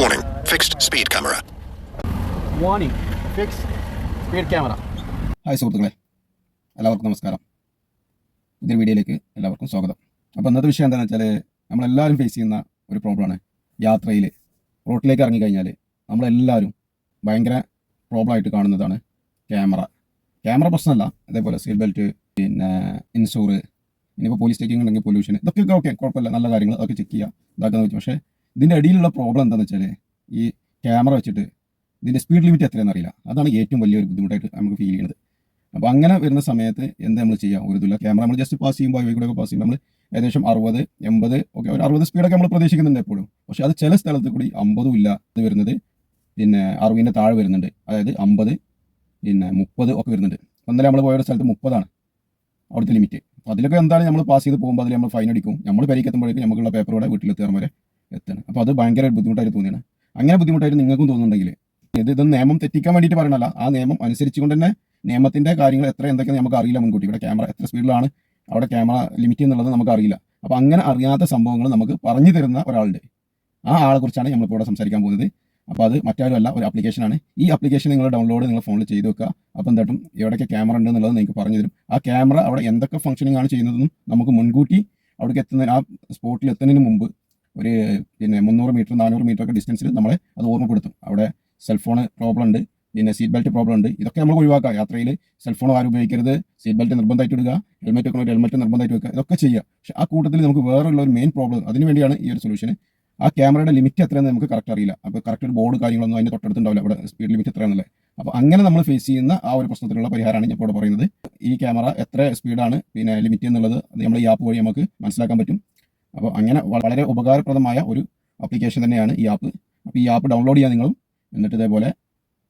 Warning, fixed speed camera. Warning fix speed camera hi സുഹൃത്തുക്കളെ. എല്ലാവർക്കും നമസ്കാരം. പുതിയ വീഡിയോയിലേക്ക് എല്ലാവർക്കും സ്വാഗതം. അപ്പോൾ ഇന്നത്തെ വിഷയം എന്താണെന്ന് വെച്ചാൽ നമ്മളെല്ലാവരും ഫേസ് ചെയ്യുന്ന ഒരു പ്രോബ്ലമാണ് യാത്രയിൽ റോട്ടിലേക്ക് ഇറങ്ങിക്കഴിഞ്ഞാൽ നമ്മളെല്ലാവരും ഭയങ്കര പ്രോബ്ലമായിട്ട് കാണുന്നതാണ് ക്യാമറ. ക്യാമറ പ്രശ്നമല്ല. അതേപോലെ സീറ്റ് ബെൽറ്റ് പിന്നെ ഇൻഷൂർ ഇനിയിപ്പോൾ പോലീസ് ചെക്കിംഗ് ഉണ്ടെങ്കിൽ പൊല്യൂഷൻ ഇതൊക്കെ ഓക്കെ കുഴപ്പമില്ല. നല്ല കാര്യങ്ങൾ അതൊക്കെ ചെക്ക് ചെയ്യുക ഇതാക്കാന്ന് വെച്ചു പക്ഷേ ഇതിന്റെ അടിയിലുള്ള പ്രോബ്ലം എന്താണെന്ന് വെച്ചാൽ ഈ ക്യാമറ വെച്ചിട്ട് ഇതിന്റെ സ്പീഡ് ലിമിറ്റ് എത്രയാണെന്ന് അറിയില്ല. അതാണ് ഏറ്റവും വലിയൊരു ബുദ്ധിമുട്ടായിട്ട് നമുക്ക് ഫീൽ ചെയ്യുന്നത്. അപ്പോൾ അങ്ങനെ വരുന്ന സമയത്ത് എന്ത് നമ്മൾ ചെയ്യാം? ഒരു ഇതില്ല ക്യാമറ നമ്മൾ ജസ്റ്റ് പാസ് ചെയ്യുമ്പോൾ ഹൈവേ ഒക്കെ പാസ് ചെയ്യുമ്പോൾ നമ്മൾ ഏകദേശം അറുപത് എൺപത് ഒക്കെ ഒരു അറുപത് സ്പീഡൊക്കെ നമ്മൾ പ്രതീക്ഷിക്കുന്നുണ്ട് എപ്പോഴും. പക്ഷേ അത് ചില സ്ഥലത്ത് കൂടി അമ്പതും ഇല്ല ഇത് വരുന്നത് പിന്നെ അറുപതിന്റെ താഴെ വരുന്നുണ്ട്. അതായത് അമ്പത് പിന്നെ മുപ്പത് ഒക്കെ വരുന്നുണ്ട്. ഇന്നലെ നമ്മൾ പോയ ഒരു സ്ഥലത്ത് മുപ്പതാണ് അവിടുത്തെ ലിമിറ്റ് അപ്പോൾ അതിലൊക്കെ എന്താണ് നമ്മൾ പാസ് ചെയ്ത് പോകുമ്പോൾ അതിൽ നമ്മൾ ഫൈൻ അടിക്കും. നമ്മൾ പരിക്കെത്തുമ്പോഴേക്കും നമുക്കുള്ള പേപ്പറോടെ വീട്ടിലെത്താൻ വരെ എത്തണം. അപ്പോൾ അത് ഭയങ്കര ബുദ്ധിമുട്ടായിട്ട് തോന്നിയാണ്. അങ്ങനെ ബുദ്ധിമുട്ടായിട്ട് നിങ്ങൾക്കും തോന്നുന്നുണ്ടെങ്കിൽ ഇത് ഇത് നിയമം തെറ്റിക്കാൻ വേണ്ടിയിട്ട് പറയണല്ല ആ നിയമം അനുസരിച്ചുകൊണ്ട് തന്നെ നിയമത്തിന്റെ കാര്യങ്ങൾ എത്ര എന്തൊക്കെ നമുക്ക് അറിയില്ല മുൻകൂട്ടി. ഇവിടെ ക്യാമറ എത്ര സ്പീഡിലാണ് അവിടെ ക്യാമറ ലിമിറ്റ് എന്നുള്ളത് നമുക്ക് അറിയില്ല. അപ്പോൾ അങ്ങനെ അറിയാത്ത സംഭവങ്ങൾ നമുക്ക് പറഞ്ഞു തരുന്ന ഒരാളുണ്ട്. ആ ആളെ കുറിച്ചാണ് നമ്മളിപ്പോൾ ഇവിടെ സംസാരിക്കാൻ പോകുന്നത്. അപ്പോൾ അത് മറ്റാരുമല്ല ഒരു ആപ്ലിക്കേഷനാണ് ഈ ആപ്ലിക്കേഷൻ നിങ്ങൾ ഡൗൺലോഡ് നിങ്ങൾ ഫോണിൽ ചെയ്ത് വെക്കുക. അപ്പോൾ എന്തായിട്ടും എവിടെയൊക്കെ ക്യാമറ ഉണ്ട് എന്നുള്ളത് നിങ്ങൾക്ക് പറഞ്ഞു തരും. ആ ക്യാമറ അവിടെ എന്തൊക്കെ ഫംഗ്ഷനിങ് ആണ് ചെയ്യുന്നതെന്നും നമുക്ക് മുൻകൂട്ടി അവിടേക്ക് എത്തുന്നതിന് ആ സ്പോട്ടിൽ എത്തുന്നതിന് മുമ്പ് ഒരു പിന്നെ മുന്നൂറ് മീറ്റർ നാനൂറ് മീറ്റർ ഒക്കെ ഡിസ്റ്റൻസിൽ നമ്മളെ അത് ഓർമ്മപ്പെടുത്തും. അവിടെ സെൽഫോൺ പ്രോബ്ലം ഉണ്ട് പിന്നെ സീറ്റ് ബെൽറ്റ് പ്രോബ്ലം ഉണ്ട്. ഇതൊക്കെ നമ്മൾ ഒഴിവാക്കുക. യാത്രയിൽ സെൽഫോൺ ആരും ഉപയോഗിക്കരുത്. സീറ്റ് ബെൽറ്റ് നിർബന്ധമായിട്ട് ഇടുക. ഹെൽമെറ്റ് വെക്കണ ഹെൽമെറ്റ് നിർബന്ധമായിട്ട് വെക്കുക. ഇതൊക്കെ ചെയ്യുക. പക്ഷേ ആ കൂട്ടത്തിൽ നമുക്ക് വേറെയുള്ള ഒരു മെയിൻ പ്രോബ്ലം അതിന് വേണ്ടിയാണ് ഈ ഒരു സൊല്യൂഷൻ ആ ക്യാമറയുടെ ലിമിറ്റ് എത്രയെന്ന് നമുക്ക് കറക്റ്റ് അറിയില്ല. അപ്പോൾ കറക്റ്റ് ഒരു ബോർഡ് കാര്യങ്ങളൊന്നും അതിന് തൊട്ടടുത്തുണ്ടാവില്ല. അവിടെ സ്പീഡ് ലിമിറ്റ് എത്രയാണല്ലേ അപ്പോൾ അങ്ങനെ നമ്മൾ ഫേസ് ചെയ്യുന്ന ആ ഒരു പ്രശ്നത്തിലുള്ള പരിഹാരമാണ് ഞാൻ ഇപ്പോൾ പറയുന്നത്. ഈ ക്യാമറ എത്ര സ്പീഡാണ് പിന്നെ ലിമിറ്റ് എന്നുള്ളത് നമ്മൾ ഈ ആപ്പ് വഴി നമുക്ക് മനസ്സിലാക്കാൻ പറ്റും. അപ്പോൾ അങ്ങനെ വളരെ ഉപകാരപ്രദമായ ഒരു ആപ്ലിക്കേഷൻ തന്നെയാണ് ഈ ആപ്പ് അപ്പോൾ ഈ ആപ്പ് ഡൗൺലോഡ് ചെയ്യാൻ നിങ്ങളും എന്നിട്ട് ഇതേപോലെ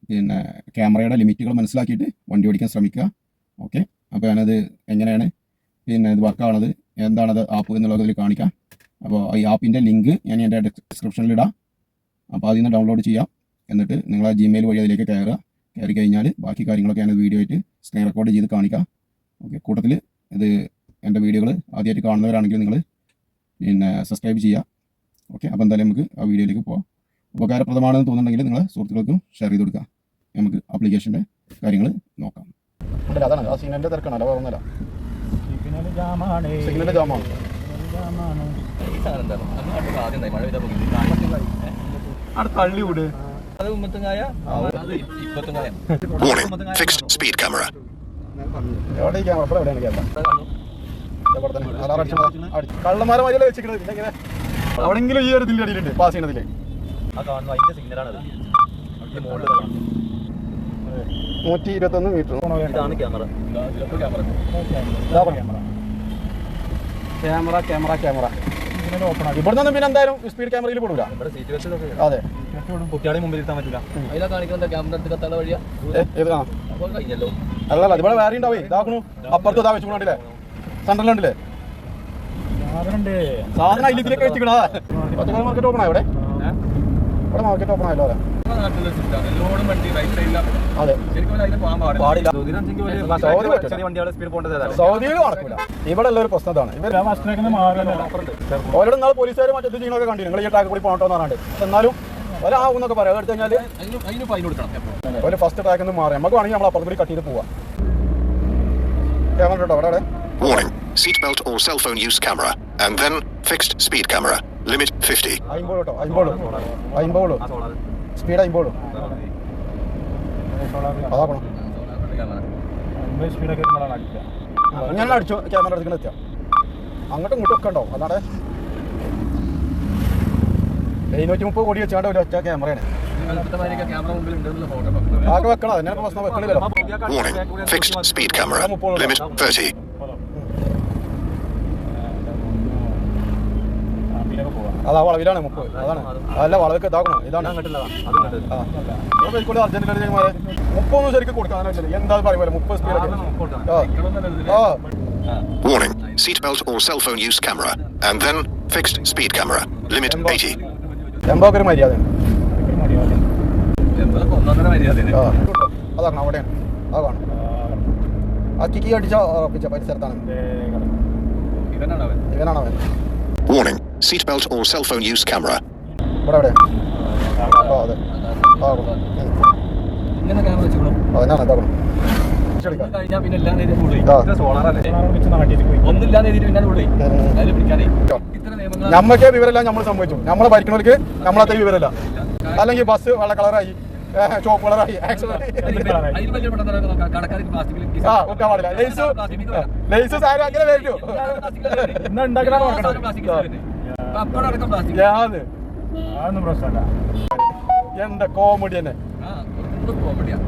പിന്നെ ക്യാമറയുടെ ലിമിറ്റുകൾ മനസ്സിലാക്കിയിട്ട് വണ്ടി ഓടിക്കാൻ ശ്രമിക്കുക. ഓക്കെ അപ്പോൾ ഞാനത് എങ്ങനെയാണ് പിന്നെ ഇത് വർക്കാണത് എന്താണത് ആപ്പ് എന്നുള്ളത് ഇതിൽ കാണിക്കാം. അപ്പോൾ ഈ ആപ്പിന്റെ ലിങ്ക് ഞാൻ എന്റെ ഡിസ്ക്രിപ്ഷനിൽ ഇടാം. അപ്പോൾ അതിൽ നിന്ന് ഡൗൺലോഡ് ചെയ്യാം. എന്നിട്ട് നിങ്ങൾ ആ ജിമെയിൽ വഴി അതിലേക്ക് കയറുക. കയറി കഴിഞ്ഞാൽ ബാക്കി കാര്യങ്ങളൊക്കെ ഞാനത് വീഡിയോ ആയിട്ട് സ്ക്രീൻ റെക്കോർഡ് ചെയ്ത് കാണിക്കാം. ഓക്കെ കൂട്ടത്തിൽ ഇത് എന്റെ വീഡിയോകൾ ആദ്യമായിട്ട് കാണുന്നവരാണെങ്കിൽ നിങ്ങൾ പിന്നെ സബ്സ്ക്രൈബ് ചെയ്യുക ഓക്കെ അപ്പോൾ എന്തായാലും നമുക്ക് ആ വീഡിയോയിലേക്ക് പോകാം ഉപകാരപ്രദമാണെന്ന് തോന്നുന്നുണ്ടെങ്കിൽ നിങ്ങൾ സുഹൃത്തുക്കൾക്കും ഷെയർ ചെയ്ത് കൊടുക്കുക നമുക്ക് ആപ്ലിക്കേഷന്റെ കാര്യങ്ങൾ നോക്കാം. അതാണ്. ആ സിഗ്നലിന്റെ തിരക്കാണ്. അല്ല വേറൊന്നുമല്ല സിഗ്നൽ ജാമാണ്. സിഗ്നലിന്റെ ജാമാണ്. ജാമാണ്. അവിടെ തള്ളി വിട്. അത് ഉമ്മത്തുങ്ങായ? അത് ഇപ്പത്തുങ്ങായ Warning, fixed speed camera. എവിടെ ഈ ക്യാമറ എവിടെയാണ് ക്യാമറ കള്ളന്മാരെ മതിയല്ലേ വെച്ചിരിക്കുന്നത് പിന്നെ അവിടെങ്കിലും ഈ ഒരു ഇതിന്റെ അടിയിലുണ്ട് പാസ് കാണാം. നൂറ്റി ഇരുപത്തൊന്ന് മീറ്റർ ഇതാണ് ക്യാമറ ക്യാമറ ക്യാമറ ക്യാമറ ഇവിടെ നിന്ന് പിന്നെ എന്തായാലും സ്പീഡ് ക്യാമറയിൽ പോടൂല അതെ കുട്ടികളെ മുമ്പിൽ ഇരുത്താൻ കഴിഞ്ഞല്ലോ അല്ലല്ല ഇവിടെ വേറെ ഉണ്ടാവേ ഇതാക്കണു അപ്പുറത്ത് ഇതാ വെച്ചുകൊണ്ടില്ലേ സെൻട്രലുണ്ടല്ലേ സാധനം ഇതിലേക്ക് വെച്ചിക്കണ പച്ചക്കറി മാർക്കറ്റ് ഓപ്പൺ ആയോ ഇവിടെ? ഇവിടെ മാർക്കറ്റ് ഓപ്പൺ ആയല്ലോ ഇവിടെ ഉള്ള ഒരു പ്രശ്നം ഇതാണ്. ഓരോട് നാളെ പോലീസുകാർ മറ്റേ ചെയ്യണമൊക്കെ കണ്ടു നിങ്ങൾ ഈ ടാക്ക് കൂടി പോകട്ടോ എന്ന് പറഞ്ഞിട്ട്. എന്നാലും ഒരാവുന്നൊക്കെ പറയാം. എടുത്തു കഴിഞ്ഞാൽ ഒരു ഫസ്റ്റ് ടാക്ക് ഒന്ന് മാറി. നമുക്ക് വേണമെങ്കിൽ നമ്മൾ അപ്പുറത്ത് കൂടി കട്ട് ചെയ്ത് പോവാം കേട്ടോ അവിടെ അവിടെ. Seatbelt or cell phone use camera. And then fixed speed camera. Limit 50. അയിമ്പോളൂ കേട്ടോ അയിമ്പോളൂ അയിമ്പോളൂ സ്പീഡ് അയിമ്പോളൂ അതാക്കണം ഞാൻ അടിച്ചു ക്യാമറ എടുക്കുന്ന എത്തിയാ. അങ്ങോട്ടും ഇങ്ങോട്ടും ഒക്കെ ഉണ്ടാവും അതാണ്. എഴുന്നൂറ്റി മുപ്പത് കോടി വെച്ചാണ്ട് ഒരു ഒറ്റ ക്യാമറയാണ് ക്യാമറ മുമ്പിൽ ഉണ്ടെന്നുള്ള ഫോട്ടോ വെക്കണം ആകെ വെക്കണം. അതിനെ പ്രശ്നം വെക്കണില്ലല്ലോ. Warning, fixed speed camera. Limit 30. അതാ വളവിലാണ് മുപ്പത്. അതാണ്. അല്ല വളവൊക്കെ ഇതാക്കണം? ഇതാണ്. ആ. അർജന്റ് കളിമാരെ മുപ്പൊന്നും ശരിക്കും കൊടുക്കാൻ എന്താ പറയുക മുപ്പത് സ്പീഡൊക്കെ ആ. ആ. Warning, seatbelt or cell phone use camera. And then fixed speed camera. Limit 80. എന്താ ഒരു മര്യാദ. എന്താ ആ. അതാണ് അവിടെയാണ്. അതാണ് ആ കിക്കി അടിച്ച ഉറപ്പിച്ച പരിസരത്താണ്. ഇവനാണ് അവൻ? ഇവനാണ് അവൻ? Warning, seatbelt or cell phone use camera. നിയമങ്ങൾ നമ്മക്കേ വിവരമില്ല നമ്മൾ സംഭവിച്ചു. നമ്മളെ ഭരിക്കണവർക്ക് നമ്മളത്ര വിവരമില്ല. അല്ലെങ്കിൽ ബസ് വെള്ള കളറായി. ചോപ്പ് കളറായി. ആ വെക്കാൻ പാടില്ല. ലൈസ് ലൈസ് സാരം അങ്ങനെ വരൂ എന്താ കോമഡി തന്നെ? കോമഡിയാ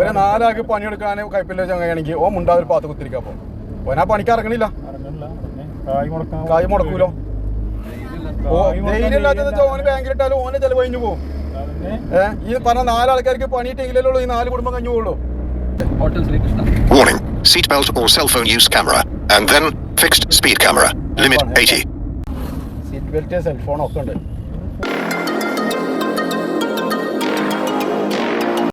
ഒരു നാലാൾക്ക് പണിയെടുക്കാൻ കൈപ്പില്ല ചങ്ങയാണെങ്കിൽ ഓ മുണ്ടാ ഒരു പാത്ത് കുത്തിരിക്കാം അപ്പൊ ഓനാ പണിക്ക് ഇറങ്ങണില്ല. കായ് മുടക്കൂലോ? ഓ ധൈര്യമില്ലാത്തത് ഓന് ബാങ്കിലിട്ടാലും ഓനെ ചെലവ് കഴിഞ്ഞു പോകും ഏഹ് ഈ പറഞ്ഞ നാലാൾക്കാർക്ക് പണിയിട്ടെങ്കിലേ ഉള്ളൂ ഈ നാല് കുടുംബം കഴിഞ്ഞു പോകുള്ളൂ ഹോട്ടൽ ശ്രീകൃഷ്ണ. Warning. Seatbelt or cell phone use camera. And then fixed speed camera. Limit 80. Cellphone ഒക്കെ ഉണ്ട്.